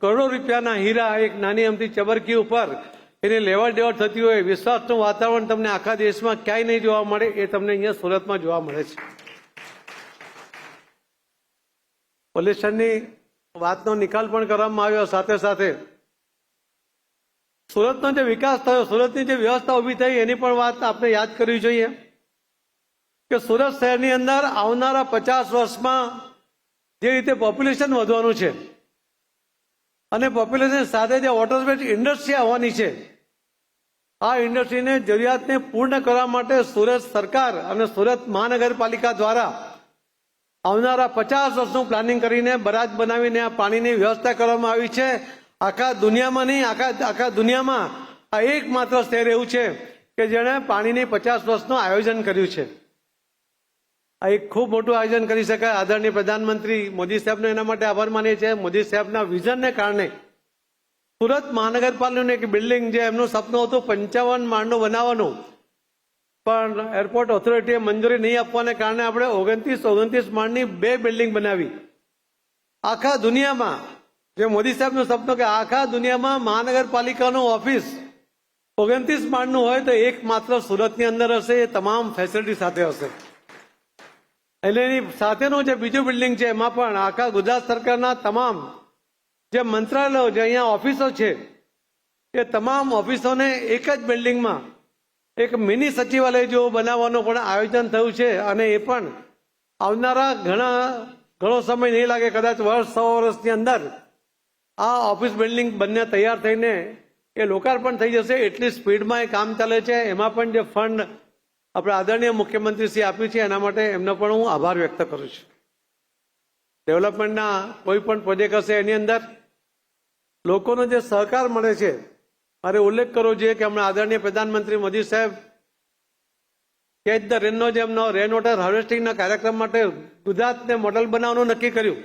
કરોડો રૂપિયાના હીરા એક નાની અમથી ચબરકી ઉપર એની લેવડ દેવડ થતી હોય વિશ્વાસનું વાતાવરણ તમને આખા દેશમાં ક્યાંય નહીં જોવા મળે, એ તમને અહીંયા સુરતમાં જોવા મળે છે. પોલ્યુશનની વાતનો નિકાલ પણ કરવામાં આવ્યો, સાથે સાથે સુરતનો જે વિકાસ થયો, સુરતની જે વ્યવસ્થા ઊભી થઈ, એની પણ વાત આપણે યાદ કરવી જોઈએ કે સુરત શહેરની અંદર આવનારા પચાસ વર્ષમાં જે રીતે પોપ્યુલેશન વધવાનું છે અને પોપ્યુલેશન સાથે જે ઓટોમેટિક ઇન્ડસ્ટ્રી આવવાની છે, આ ઇન્ડસ્ટ્રીને જરૂરિયાતને પૂર્ણ કરવા માટે સુરત સરકાર અને સુરત મહાનગરપાલિકા દ્વારા આવનારા પચાસ વર્ષનું પ્લાનિંગ કરીને બરાજ બનાવીને આ પાણીની વ્યવસ્થા કરવામાં આવી છે. આખા દુનિયામાં નહીં, આખા આખા દુનિયામાં આ એકમાત્ર શહેર એવું છે કે જેણે પાણીની પચાસ વર્ષનું આયોજન કર્યું છે. આ એક ખૂબ મોટું આયોજન કરી શકાય. આદરણીય પ્રધાનમંત્રી મોદી સાહેબનો એના માટે આભાર માનીએ છીએ. મોદી સાહેબના વિઝનને કારણે સુરત મહાનગરપાલિકાનું એક બિલ્ડિંગ જે એમનું સપનું હતું, પંચાવન માળનું બનાવવાનું, પણ એરપોર્ટ ઓથોરિટીએ મંજૂરી નહીં આપવાને કારણે આપણે ઓગણત્રીસ ઓગણત્રીસ માળની બે બિલ્ડિંગ બનાવી. આખા દુનિયામાં, જે મોદી સાહેબનું સપનું કે આખા દુનિયામાં મહાનગરપાલિકાનું ઓફિસ ઓગણત્રીસ માળનું હોય તો એક માત્ર સુરતની અંદર હશે, એ તમામ ફેસિલિટી સાથે હશે. એટલે એની સાથેનું જે બીજું બિલ્ડિંગ છે, એમાં પણ આખા ગુજરાત સરકારના તમામ જે મંત્રાલયો જે અહીંયા ઓફિસો છે, એ તમામ ઓફિસોને એક જ બિલ્ડિંગમાં એક મિની સચિવાલય જેવું બનાવવાનું પણ આયોજન થયું છે અને એ પણ આવનારા ઘણા, ઘણો સમય નહીં લાગે કદાચ વર્ષ, સો વર્ષની અંદર આ ઓફિસ બિલ્ડિંગ બંને તૈયાર થઈને એ લોકાર્પણ થઈ જશે. એટલી સ્પીડમાં એ કામ ચાલે છે. એમાં પણ જે ફંડ આપણે આદરણીય મુખ્યમંત્રીશ્રી આપ્યું છે, એના માટે એમનો પણ હું આભાર વ્યક્ત કરું છું. ડેવલપમેન્ટના કોઈ પણ પ્રોજેક્ટ હશે એની અંદર, લોકોનો જે સહકાર મળે છે, મારે ઉલ્લેખ કરવો જોઈએ કે હમણાં આદરણીય પ્રધાનમંત્રી મોદી સાહેબ કેચ ધ રેનનો જે એમનો રેન વોટર હાર્વેસ્ટિંગના કાર્યક્રમ માટે ગુજરાતને મોડલ બનાવવાનું નક્કી કર્યું.